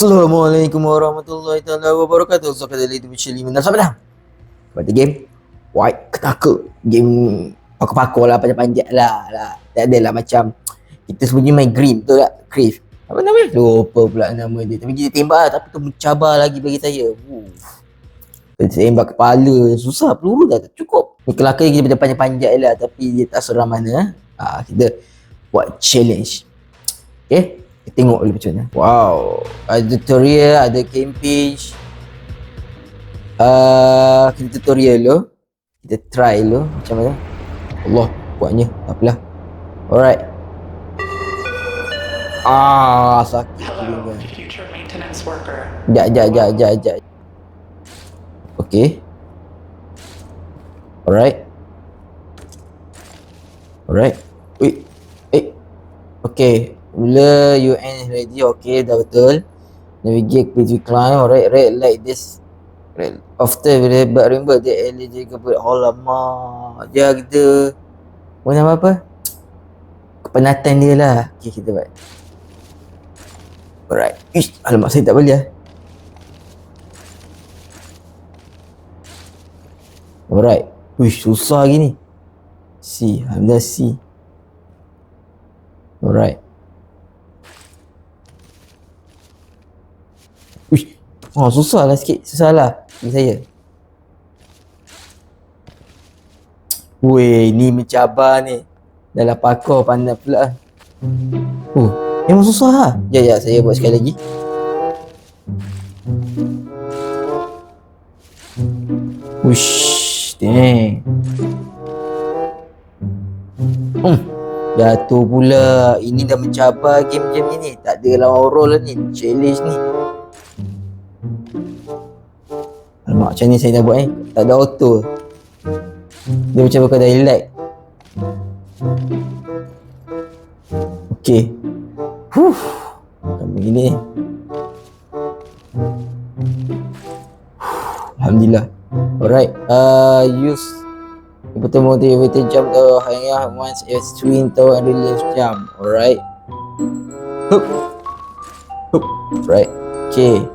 Assalamualaikum warahmatullahi taala wabarakatuh. So kata itu macam lima dan sampai dah. Pada game White Ketaka Game Paku-paku lah panjat-panjat lah, lah Tak adalah macam Kita sebenarnya main Green betul tak? Crave Apa nama dia? Lupa pula nama dia Tapi kita tembak lah tapi tu mencabar lagi bagi saya. Kita tembak kepala Susah peluru dah tak cukup Ni kelakar kita panjat-panjat lah Tapi dia tak seram mana ha, Kita buat challenge Okay kita tengok dulu macam mana Wow Ada tutorial Ada campaign uh, Kita tutorial dulu Kita try dulu Macam mana Allah Buatnya Tak apalah Alright Ah sakit Hello, telinga future maintenance worker. Sekejap, sekejap, sekejap, sekejap, sekejap. Okay. Alright. Alright. Wait. Eh. Okay. Mula UN is ready. Okay, dah betul. Navigate page climb. Alright, red like this. Red. After but remember the eligible. Oh lama. Dia kita. Apa nama apa? Kepenatan dia lah. Okay, kita buat. Alright. Ish, alamak saya tak boleh lah. Alright. Wish, susah lagi ni. C. Alhamdulillah C. Alright. Wish. Oh, susah lah sikit. Susah lah. Bagi saya. Weh, ni mencabar ni. Dalam pakar pandai pula. Oh, memang susah lah. Ya, ya, saya buat sekali lagi. Wish, dang. Hmm, jatuh pula. Ini dah mencabar game-game ni. Tak ada lawan roll lah ni. Challenge ni. Alamak, macam ni saya dah buat ni. Tak ada auto. Dia macam bukan dah highlight. Okay. Huh. Bukan begini. Alhamdulillah. Alright. Uh, use Betul motivated jump to hanya once a swing to and release jump. Alright. Hup. Hup. Right. Okay.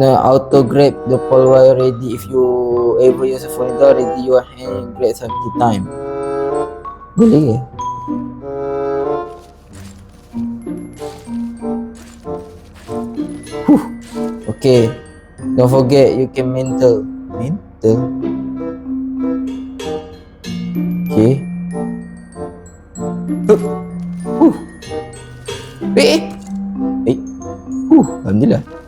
Now auto grab the while ready. If you ever use a phone door, ready your hand grab something time. Boleh ke? Huh. Okay. Don't forget you can mental. Mental? Okay. Huh. Huh. Eh. Eh. Huh. Alhamdulillah.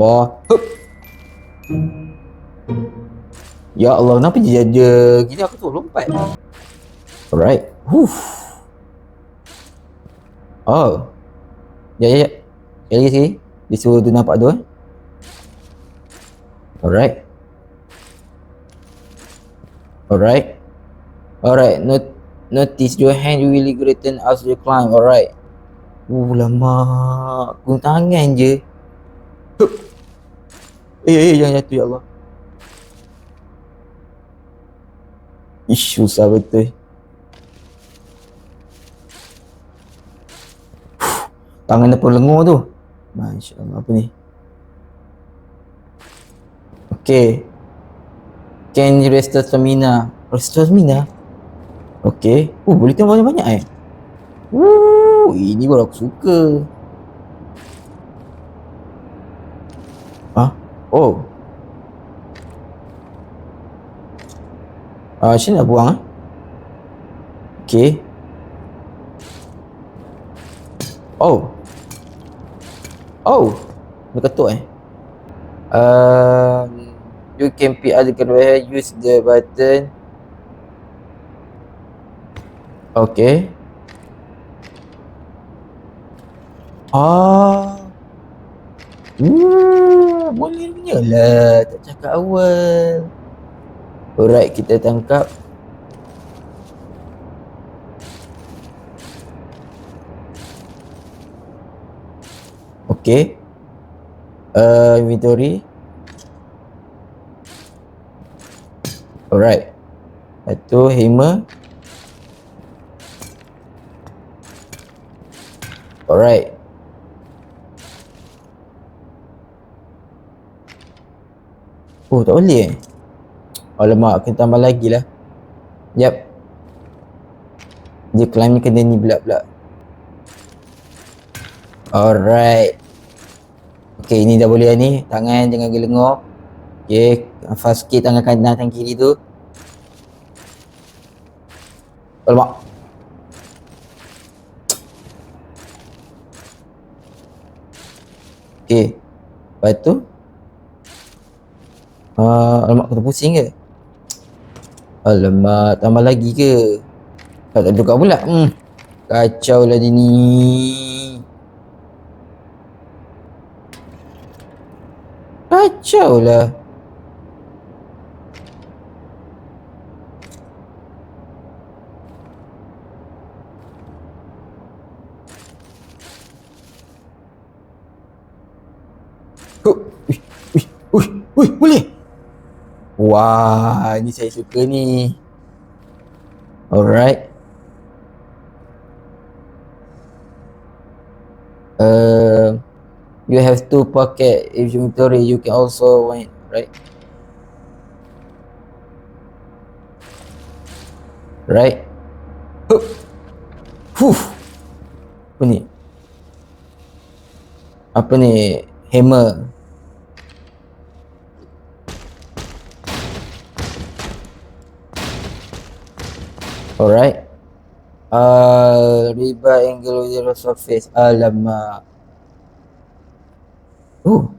Sabar. Hup. Ya Allah, kenapa dia jaga gini aku tu lompat. Alright. Huh. Oh. Ya, ya, ya. Sekali lagi, sekali. Dia suruh tu nampak tu eh. Alright. Alright. Alright. Not notice your hand really greaten as you climb. Alright. Uh, lama. Guna tangan je. Eh, eh, jangan jatuh ya Allah. Ish, susah betul. Tangan apa lengur tu? Masya Allah, apa ni? Okay. Can restore stamina. Restore stamina? Okay. Oh, boleh tengok banyak-banyak eh? Woo, ini baru aku suka. Ah, oh. Ah, sini nak buang ah. Okay. Oh. Oh. Dia ketuk eh. Um, you can pick other controller use the button. Okay. Ah. Uh, boleh punya lah. Tak cakap awal. Alright, kita tangkap. Okay. Uh, inventory. Alright. Satu hammer. Alright. Oh, tak boleh eh? Alamak, kena tambah lagi lah. Yep. Dia climb ni kena ni pula pula. Alright. Okay, ini dah boleh lah ni. Tangan jangan gelengok. Okay, fast sikit tangan kanan tangan kiri tu. Alamak. Okay. Lepas tu. Uh, alamak, kena pusing ke? Alamak, tambah lagi ke? Tak tak tukar pula. Hmm. Kacau lah dia ni. Kacau lah. Uish, boleh? Wah, ni saya suka ni. Alright. Uh, you have two pocket inventory. You can also win, right? Right. Huh. Fuh. Apa ni? Apa ni? Hammer. Alright. Uh, riba angle zero surface. Alamak. Oh.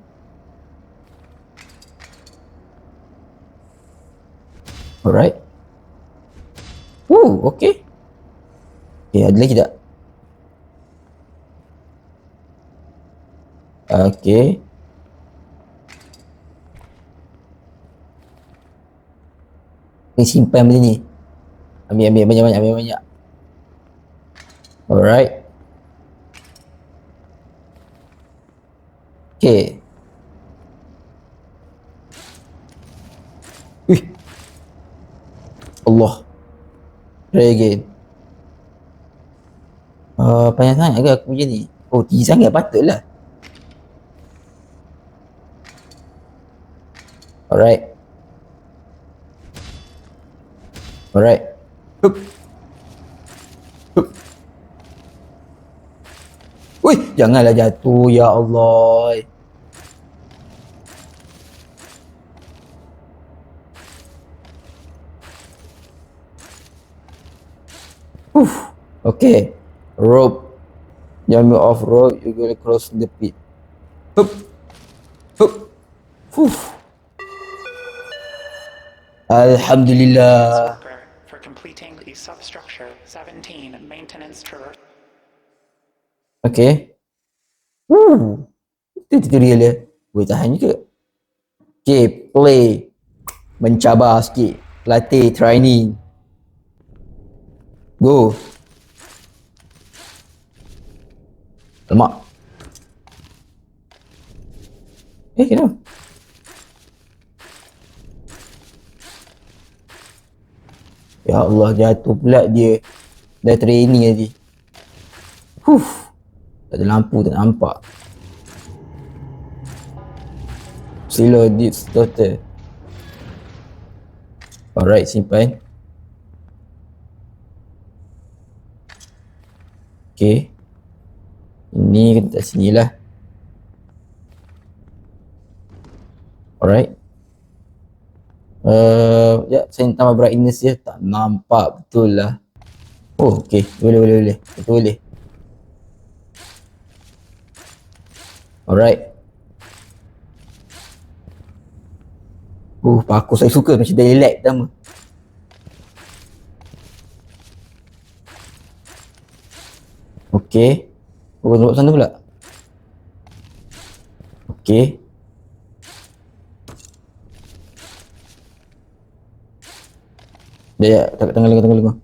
Alright. Oh, okay. Okay, ada lagi tak? Okay. Simpan benda ni. Ambil, ambil banyak-banyak, ambil banyak. Alright. Okay. Wih. Allah. Try again. Uh, panjang sangat ke aku punya ni? Oh, tinggi sangat patutlah. Alright. Alright. Wih, janganlah jatuh ya Allah. Uff. Okay. Rope. Jump off rope, you gonna cross the pit. Hup. Hup. Uff. Alhamdulillah. Completing the substructure 17 maintenance tour. Okay. Hmm. Itu tutorial dia. Boleh tahan juga. Okay, play. Mencabar sikit. Latih, training. Go. Lemak. Eh, kenapa? Ya Allah, jatuh pula dia. Dah training tadi. Huh. Tak ada lampu, tak nampak. Silo Deeds Daughter. Alright, simpan. Okay. Ini kita tak sini lah. Alright. Uh, ya, saya nak tambah brightness dia. Tak nampak betul lah. Oh, okay. Boleh, boleh, boleh. Betul boleh. Alright. Uh, paku saya suka macam daily lag pertama. Okay. Oh, duduk sana pula. Okay. Ya, ya, tengah lengah, tengah lengah.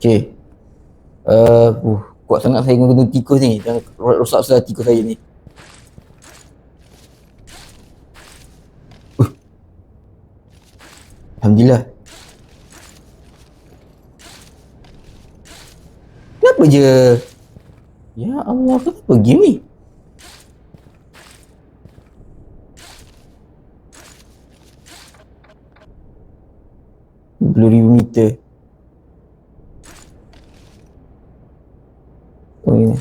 Okay. Uh, uh, kuat sangat saya guna tikus ni. Jangan rosak sudah tikus saya ni. Uh, Alhamdulillah. Kenapa je? Ya Allah, kenapa game ni? Puluh ribu meter. Oh.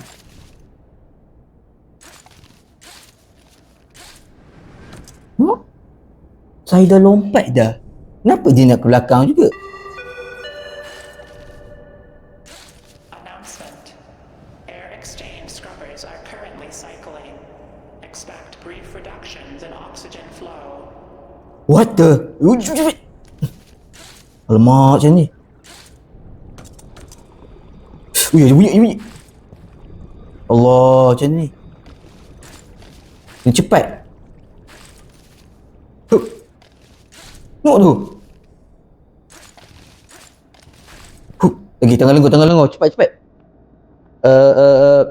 Oh, saya dah lompat dah. Kenapa dia nak ke belakang juga? What the? Alamak macam ni. Ui, ada bunyi, ada bunyi. Allah, macam ni. Dia cepat. Hup. Tengok tu. Hup. Lagi tengah lengkau, tengah lengkau. Cepat, cepat. Uh, uh, uh.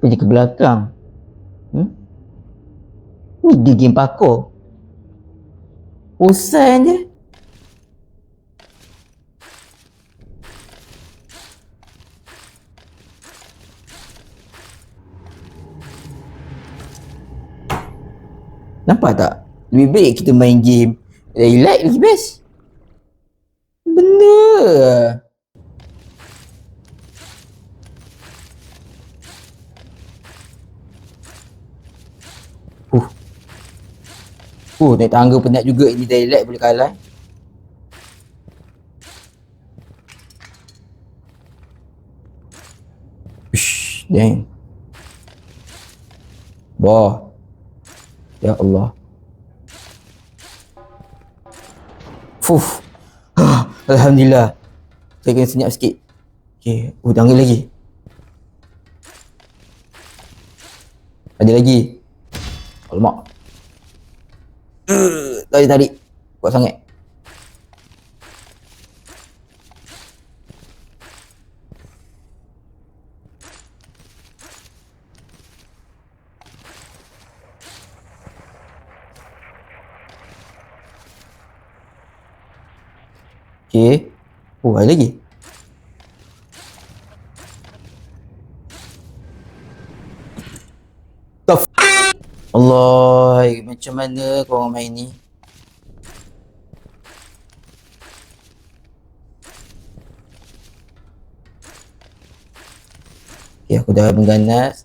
Dia ke belakang? Hmm? Ni dia game parkour. Bosan je. Nampak tak? Lebih baik kita main game Relax lagi best Benda Uh, naik tangga penat juga ini relax boleh kalah. Ush, dang. Wah. Ya Allah. Fuh. Ah, Alhamdulillah. Saya kena senyap sikit. Okay. Oh, tangga lagi. Ada lagi. Alamak. Uh, tarik tarik. Kuat sangat. Okay. Oh, ada lagi. The f- Allah, macam mana korang main ni? Okay, aku dah mengganas.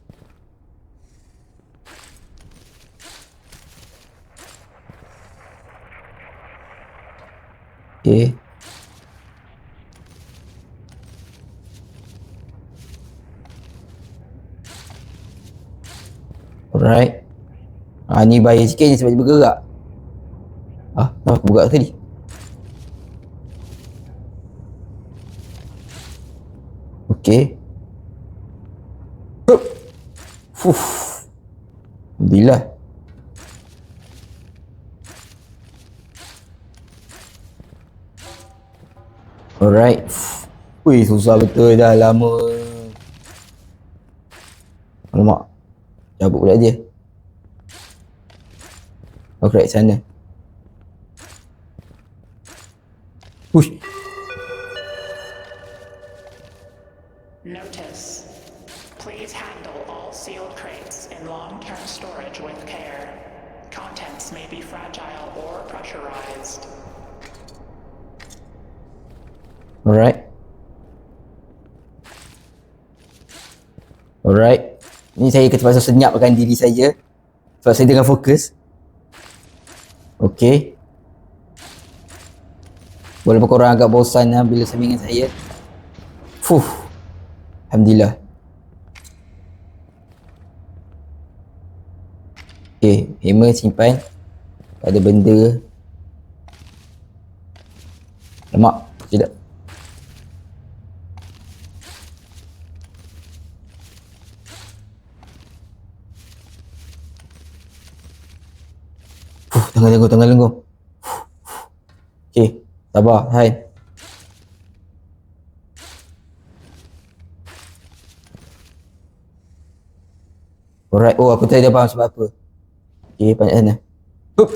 Okay. Alright. Ah ni bahaya sikit ni sebab dia bergerak. Ah, ah aku bergerak tadi. Okey. Fuh. Alhamdulillah. Alright. Wih, susah betul dah lama. Alamak. Cabut pula dia. Aku kat sana. Uish. Notice. Please handle all sealed crates in long-term storage with care. Contents may be fragile or pressurized. Alright. Alright. Ni saya terpaksa senyapkan diri saya. Sebab saya tengah fokus. Okay. Walaupun korang agak bosan lah bila sembang dengan saya. Fuh. Alhamdulillah. Okay. Hammer simpan. Tak ada benda. Lemak. Tidak. tengah lenguh, tengah lenguh. Okey, sabar. Hai. Alright. Oh, aku tak ada faham sebab apa. Okey, banyak sana. Hup.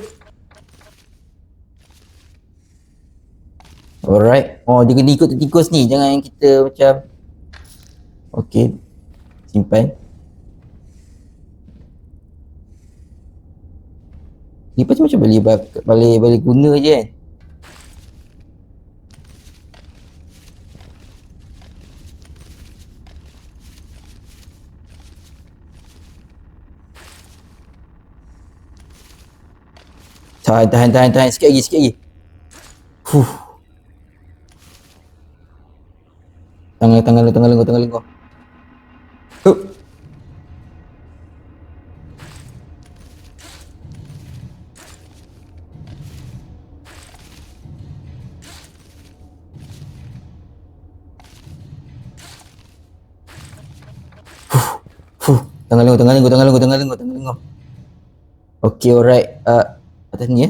Alright. Oh, dia kena ikut tikus ni. Jangan yang kita macam... Okey. Simpan. Ni macam macam boleh boleh boleh guna je kan. Tahan, tahan, tahan, tahan. Sikit lagi, sikit lagi. Fuh. Tangan, tangan tangan lu, tangan lu. Lenguh, tangan lenguh, tangan lenguh, tangan lenguh. Okay, alright. Uh, atas ni ya.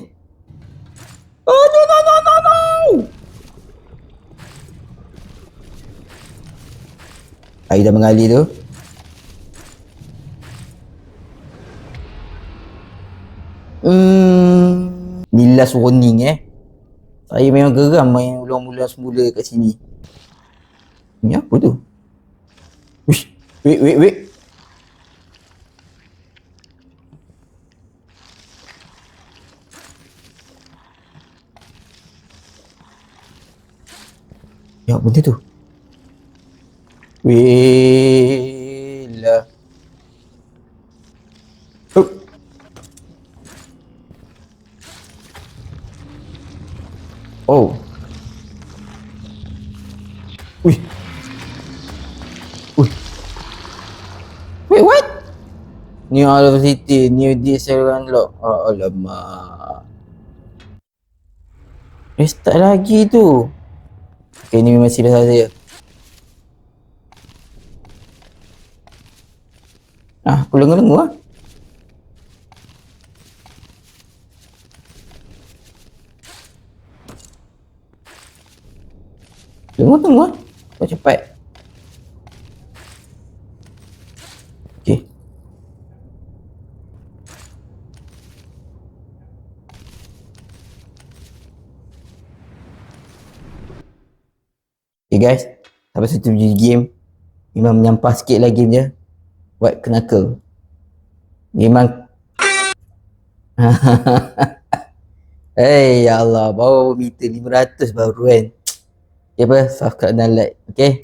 Oh, no, no, no, no, no! Air dah mengalir tu. Hmm, ni last warning eh. Saya memang geram main ulang-ulang semula kat sini. Ni apa tu? Wish, wait, wait, wait. Ya, benda tu. Wela. Hup. Oh. Wih. Wih. Wait, what? New Olive City, New Diesel Unlock. Oh, alamak. Restart lagi tu. Okay, ni memang serius saya. Ah, aku lengu-lengu lah. Tengok-tengok lah. Kau cepat. Okay guys. Sampai situ je game. Memang menyampah sikit lah game je. Buat kenaka. Memang Hey ya Allah, bawa meter 500 baru kan. Okay apa? Subscribe dan like. Okay.